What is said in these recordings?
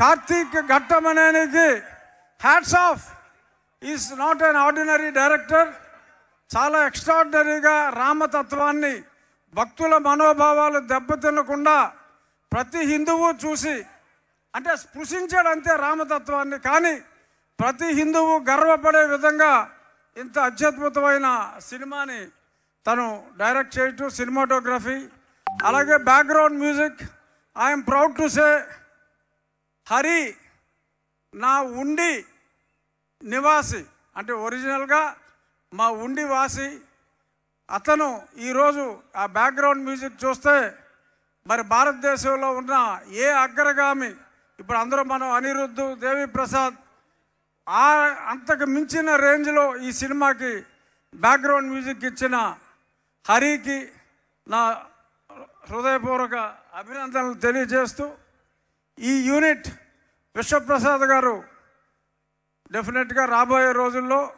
కార్తీక్ అనేది hats off is not an ordinary director చాలా ఎక్స్ట్రాడినరీగా రామతత్వాన్ని భక్తుల మనోభావాలు దెబ్బతినకుండా ప్రతి హిందువు చూసి అంటే స్పృశించాడంతే రామతత్వాన్ని. కానీ ప్రతి హిందువు గర్వపడే విధంగా ఇంత అత్యద్భుతమైన సినిమాని తను డైరెక్ట్ చేయటం సినిమాటోగ్రఫీ అలాగే background music I'm proud to say Hari నా ఉండి నివాసి. అంటే ఒరిజినల్గా మా ఉండి వాసి. అతను ఈరోజు ఆ బ్యాక్గ్రౌండ్ మ్యూజిక్ చూస్తే మరి భారతదేశంలో ఉన్న ఏ అగ్రగామి ఇప్పుడు అందరూ మనం అనిరుద్ధు దేవి ప్రసాద్ ఆ అంతకు మించిన రేంజ్లో ఈ సినిమాకి బ్యాక్గ్రౌండ్ మ్యూజిక్ ఇచ్చిన హరికి నా హృదయపూర్వక అభినందనలు తెలియజేస్తూ ఈ యూనిట్ విశ్వప్రసాద్ గారు డెఫినెట్గా రాబోయే రోజుల్లో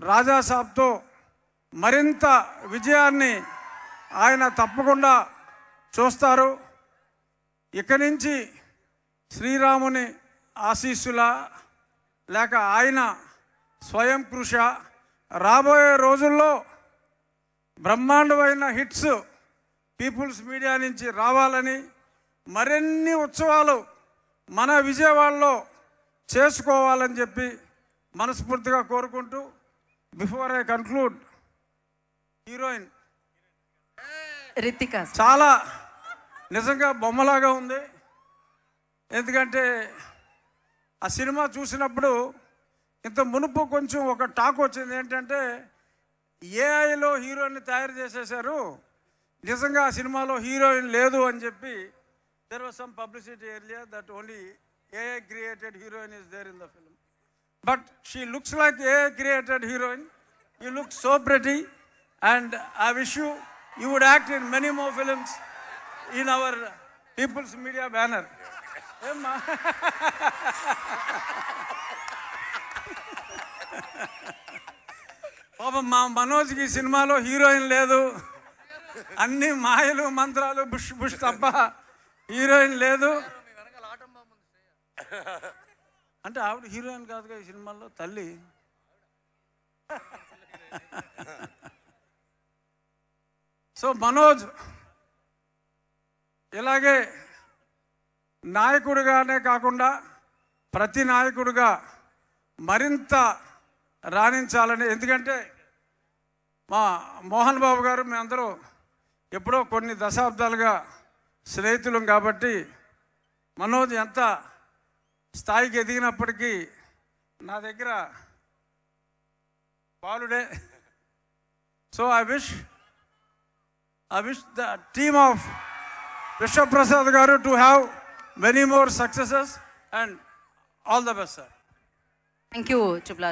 రాజా సాబ్తో మరింత విజయాన్ని ఆయన తప్పకుండా చూస్తారు. ఇక నుంచి శ్రీరాముని ఆశీస్సుల లేక ఆయన స్వయం కృష రాబోయే రోజుల్లో బ్రహ్మాండమైన హిట్స్ పీపుల్స్ మీడియా నుంచి రావాలని మరిన్ని ఉత్సవాలు మన విజయవాడలో చేసుకోవాలని చెప్పి మనస్ఫూర్తిగా కోరుకుంటూ before I conclude heroine. Ritika చాలా నిజంగా బొమ్మలాగా ఉంది. ఎందుకంటే ఆ సినిమా చూసినప్పుడు ఇంత మునుపు కొంచెం ఒక టాక్ వచ్చింది. ఏంటంటే ఏఐలో హీరోయిన్ తయారు చేసేశారు. నిజంగా ఆ సినిమాలో హీరోయిన్ లేదు అని చెప్పి there was some publicity area that only AI created heroine is there in the film but she looks like a created heroine you look so pretty and I wish you you would act in many more films in our people's media banner ఏమ్మా పాపం మా మనోజ్కి ఈ సినిమాలో heroine లేదు. అన్ని మాయలు మంత్రాలు bush bush తప్ప హీరోయిన్ లేదు. అంటే ఆవిడ హీరోయిన్ కాదుగా ఈ సినిమాలో తల్లి. సో మనోజ్ ఇలాగే నాయకుడిగానే కాకుండా ప్రతి నాయకుడిగా మరింత రాణించాలని ఎందుకంటే మా మోహన్ బాబు గారు మేమందరూ ఎప్పుడో కొన్ని దశాబ్దాలుగా స్నేహితులం కాబట్టి మనోజ్ ఎంత స్థాయికి ఎదిగినప్పటికీ నా దగ్గర బాలుడే. So I wish I wish the team of Vishwaprasad గారు to have many more successes and all the best sir thank you